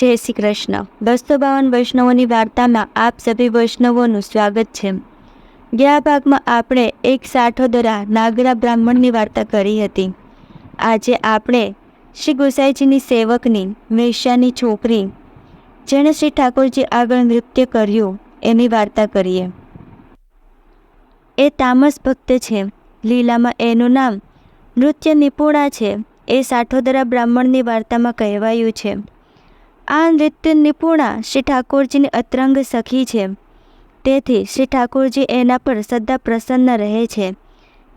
જય શ્રી કૃષ્ણ. બસો બાવન વૈષ્ણવોની વાર્તામાં આપ સભી વૈષ્ણવોનું સ્વાગત છે. ગયા ભાગમાં આપણે એક સાઠોદરા નાગરા બ્રાહ્મણની વાર્તા કરી હતી. આજે આપણે શ્રી ગુસાઈજીની સેવકની વેશ્યાની છોકરી, જેણે શ્રી ઠાકોરજી આગળ નૃત્ય કર્યું, એની વાર્તા કરીએ. એ તામસ ભક્ત છે. લીલામાં એનું નામ નૃત્ય નિપુણા છે. એ સાઠોદરા બ્રાહ્મણની વાર્તામાં કહેવાયું છે. આ નૃત્ય નિપુણા શ્રી ઠાકોરજીની અતરંગ સખી છે. તેથી શ્રી ઠાકોરજી એના પર સદા પ્રસન્ન રહે છે.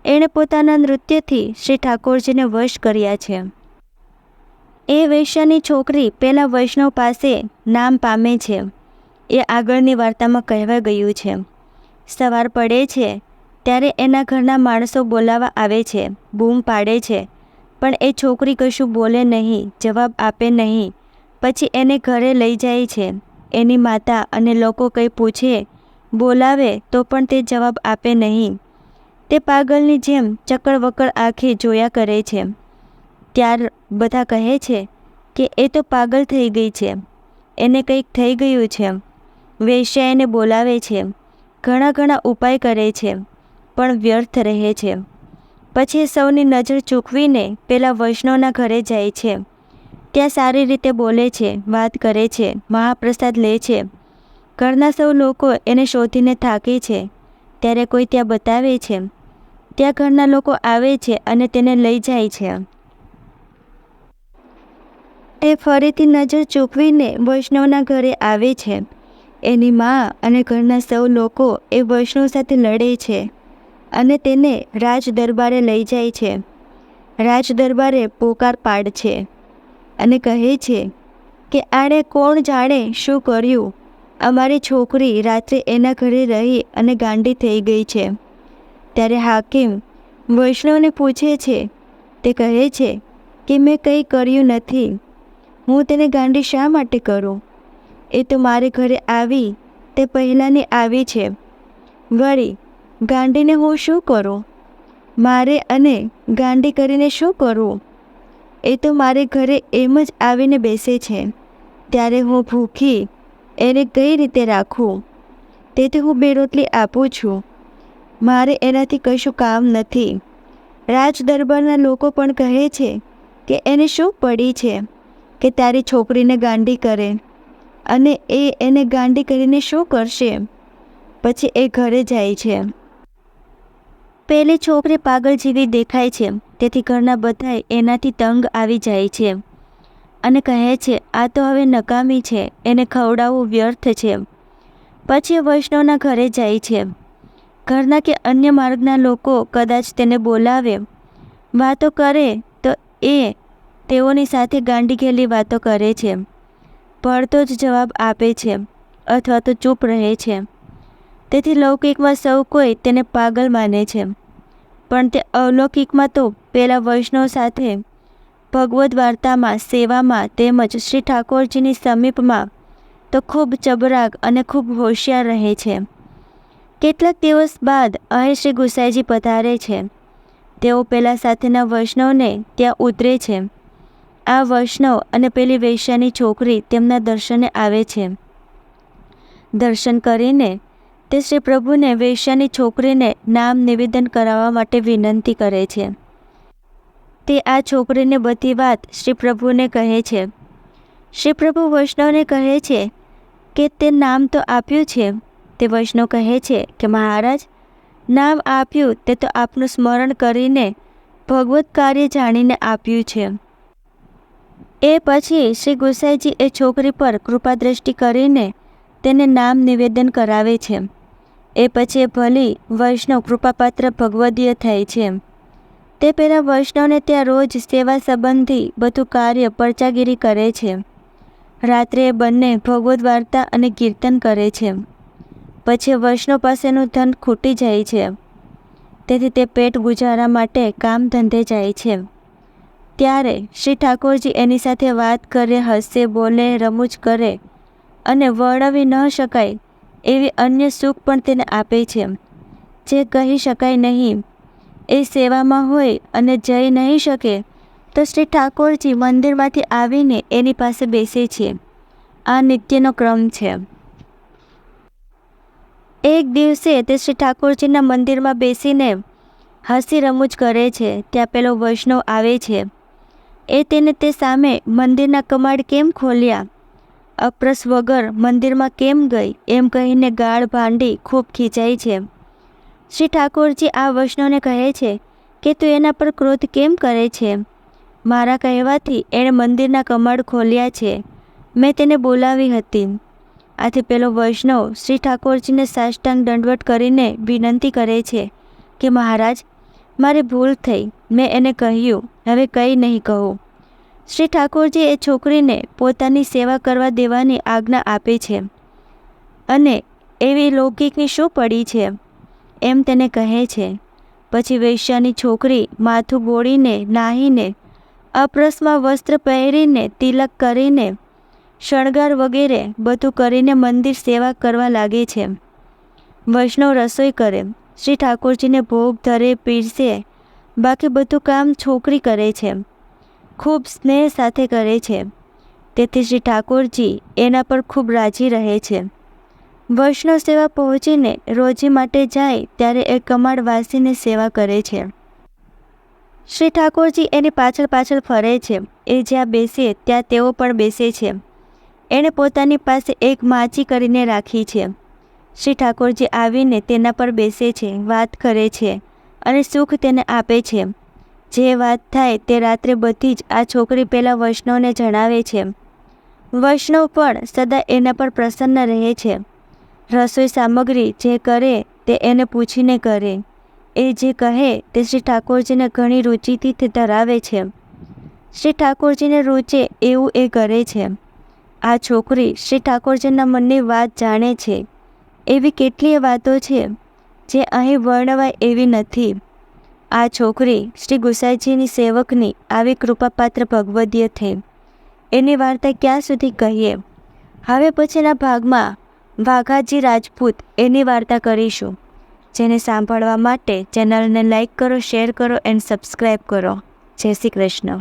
એણે પોતાના નૃત્યથી શ્રી ઠાકોરજીને વશ કર્યા છે. એ વૈશ્યની છોકરી પેલા વૈષ્ણવ પાસે નામ પામે છે. એ આગળની વાર્તામાં કહેવા ગયું છે. સવાર પડે છે, ત્યારે એના ઘરના માણસો બોલાવા આવે છે, બૂમ પાડે છે. પણ એ છોકરી કશું બોલે નહીં, જવાબ આપે નહીં. પછી એને ઘરે લઈ જાય છે. એની માતા અને લોકો કંઈ પૂછે, બોલાવે તો પણ તે જવાબ આપે નહીં. તે પાગલની જેમ ચકડવકડ આંખે જોયા કરે છે. ત્યાર બધા કહે છે કે એ તો પાગલ થઈ ગઈ છે. એને કંઈક થઈ ગયું છે. વેશ્યા એને બોલાવે છે. ઘણા ઘણા ઉપાય કરે છે, પણ વ્યર્થ રહે છે. પછી સૌની નજર ચૂકવીને પેલા વૈષ્ણવના ઘરે જાય છે. ત્યાં સારી રીતે બોલે છે, વાત કરે છે, મહાપ્રસાદ લે છે. ઘરના સૌ લોકો એને શોધીને થાકે છે. ત્યારે કોઈ ત્યાં બતાવે છે. ત્યાં ઘરના લોકો આવે છે અને તેને લઈ જાય છે. એ ફરીથી નજર ચૂકવીને વૈષ્ણવના ઘરે આવે છે. એની મા અને ઘરના સૌ લોકો એ વૈષ્ણવ સાથે લડે છે અને તેને રાજ દરબારે લઈ જાય છે. રાજ દરબારે પોકાર પાડ છે. અને કહે છે કે આણે કોણ જાણે શું કર્યું? અમારી છોકરી રાત્રે એના ઘરે રહી અને ગાંડી થઈ ગઈ છે. ત્યારે હાકીમ વૈષ્ણવને પૂછે છે, તે કહે છે કે મેં કંઈ કર્યું નથી. હું તેને ગાંડી શા માટે કરું? એ તો મારે ઘરે આવી, તે પહેલાંની આવી છે. વળી, ગાંડીને હું શું કરું? મારે અને ગાંડી કરીને શું કરવું એ તો મારે ઘરે એમ જ આવીને બેસે છે. ત્યારે હું ભૂખી એને કઈ રીતે રાખું? તેથી હું બે રોટલી આપું છું. મારે એનાથી કશું કામ નથી. રાજ દરબારના લોકો પણ કહે છે કે એને શું પડી છે કે તારી છોકરીને ગાંડી કરે અને એ એને ગાંડી કરીને શું કરશે? પછી એ ઘરે જાય છે. પેલી છોકરી પાગલ જેવી દેખાય છે, તેથી ઘરના બધાએ એનાથી તંગ આવી જાય છે. અને કહે છે, આ તો હવે નકામી છે, એને ખવડાવવું વ્યર્થ છે. પછી વૈષ્ણવના ઘરે જાય છે. ઘરના કે અન્ય માર્ગના લોકો કદાચ તેને બોલાવે, વાતો કરે, તો એ તેઓની સાથે ગાંડી ગયેલી વાતો કરે છે. પડતો જ જવાબ આપે છે, અથવા તો ચૂપ રહે છે. તેથી લૌકિકમાં સૌ કોઈ તેને પાગલ માને છે. પણ તે અલૌકિકમાં તો પેલા વૈષ્ણવ સાથે ભગવદ્ વાર્તામાં, સેવામાં તેમજ શ્રી ઠાકોરજીની સમીપમાં તો ખૂબ ચબરાગ અને ખૂબ હોશિયાર રહે છે. કેટલાક દિવસ બાદ અહીં શ્રી ગુસાઈજી પધારે છે. તેઓ પેલા સાથેના વૈષ્ણવને ત્યાં ઉતરે છે. આ વૈષ્ણવ અને પેલી વૈશ્યાની છોકરી તેમના દર્શને આવે છે. દર્શન કરીને તે શ્રી પ્રભુને વેશ્યાની છોકરીને નામ નિવેદન કરાવવા માટે વિનંતી કરે છે. તે આ છોકરીને બધી વાત શ્રી પ્રભુને કહે છે. શ્રી પ્રભુ વૈષ્ણવને કહે છે કે તે નામ તો આપ્યું છે. તે વૈષ્ણવ કહે છે કે મહારાજ, નામ આપ્યું તે તો આપનું સ્મરણ કરીને ભગવત કાર્ય જાણીને આપ્યું છે. એ પછી શ્રી ગુસાઈજી એ છોકરી પર કૃપા દ્રષ્ટિ કરીને તેને નામ નિવેદન કરાવે છે. એ પછી ભલી વૈષ્ણવ કૃપાપાત્ર ભગવદીય થાય છે. તે પહેલાં વૈષ્ણવને ત્યાં રોજ સેવા સંબંધી બધું કાર્ય પરચાગીરી કરે છે. રાત્રે બંને ભગવદ્ વાર્તા અને કીર્તન કરે છે. પછી વૈષ્ણવ પાસેનું ધન ખૂટી જાય છે. તેથી તે પેટ ગુજારા માટે કામ ધંધે જાય છે. ત્યારે શ્રી ઠાકોરજી એની સાથે વાત કરે, હસે, બોલે, રમૂજ કરે અને વર્ણવી ન શકાય એવી અન્ય સુખ પણ તેને આપે છે. જે કહી શકાય નહીં. એ સેવામાં હોય અને જઈ નહીં શકે, તો શ્રી ઠાકોરજી મંદિરમાંથી આવીને એની પાસે બેસે છે. આ નિત્યનો ક્રમ છે. એક દિવસે તે શ્રી ઠાકોરજીના મંદિરમાં બેસીને હસી રમૂજ કરે છે. ત્યાં પેલો વૈષ્ણવ આવે છે. એ તેને તે સામે મંદિરના કમાડ કેમ ખોલ્યા? અપ્રસ વગર મંદિરમાં કેમ ગઈ? એમ કહીને ગાળ ભાંડી ખૂબ ખીચાય છે. શ્રી ઠાકોરજી આ વૈષ્ણવને કહે છે કે તું એના પર ક્રોધ કેમ કરે છે? મારા કહેવાથી એણે મંદિરના કમાડ ખોલ્યા છે. મેં તેને બોલાવી હતી. આથી પેલો વૈષ્ણવ શ્રી ઠાકોરજીને સાષ્ટાંગ દંડવટ કરીને વિનંતી કરે છે કે મહારાજ, મારી ભૂલ થઈ. મેં એને કહ્યું, હવે કંઈ નહીં કહું. શ્રી ઠાકોરજી એ છોકરીને પોતાની સેવા કરવા દેવાની આજ્ઞા આપે છે અને એવી લૌકિકની શું પડી છે એમ તેને કહે છે. પછી વૈશ્યાની છોકરી માથું બોળીને નાહીને અપ્રસમાં વસ્ત્ર પહેરીને તિલક કરીને શણગાર વગેરે બધું કરીને મંદિર સેવા કરવા લાગે છે. વૈષ્ણવ રસોઈ કરે. શ્રી ઠાકોરજીને ભોગ ધરે, પીરસે. બાકી બધું કામ છોકરી કરે છે. ખૂબ સ્નેહ સાથે કરે છે. તેથી શ્રી ઠાકોરજી એના પર ખૂબ રાજી રહે છે. વૈષ્ણવ સેવા પહોંચીને રોજી માટે જાય ત્યારે એ કમાડ વાસીને સેવા કરે છે. શ્રી ઠાકોરજી એની પાછળ પાછળ ફરે છે. એ જ્યાં બેસે ત્યાં તેઓ પણ બેસે છે. એણે પોતાની પાસે એક માચી કરીને રાખી છે. શ્રી ઠાકોરજી આવીને તેના પર બેસે છે, વાત કરે છે અને સુખ તેને આપે છે. જે વાત થાય તે રાત્રે બધી જ આ છોકરી પહેલાં વૈષ્ણવને જણાવે છે. વૈષ્ણવ પણ સદા એના પર પ્રસન્ન રહે છે. રસોઈ સામગ્રી જે કરે તે એને પૂછીને કરે. એ જે કહે તે શ્રી ઠાકોરજીને ઘણી રુચિથી તે ધરાવે છે. શ્રી ઠાકોરજીને રૂચે એવું એ કરે છે. આ છોકરી શ્રી ઠાકોરજીના મનની વાત જાણે છે. એવી કેટલીય વાતો છે જે અહીં વર્ણવાય એવી નથી. આ છોકરી શ્રી ગુસાઈજીની સેવકની આવી કૃપાપાત્ર ભગવદીય થઈ એની વાર્તા ક્યાં સુધી કહીએ? હવે પછીના ભાગમાં વાઘાજી રાજપૂત એની વાર્તા કરીશું. જેને સાંભળવા માટે ચેનલને લાઇક કરો, શેર કરો, એન્ડ સબસ્ક્રાઈબ કરો. જય શ્રી કૃષ્ણ.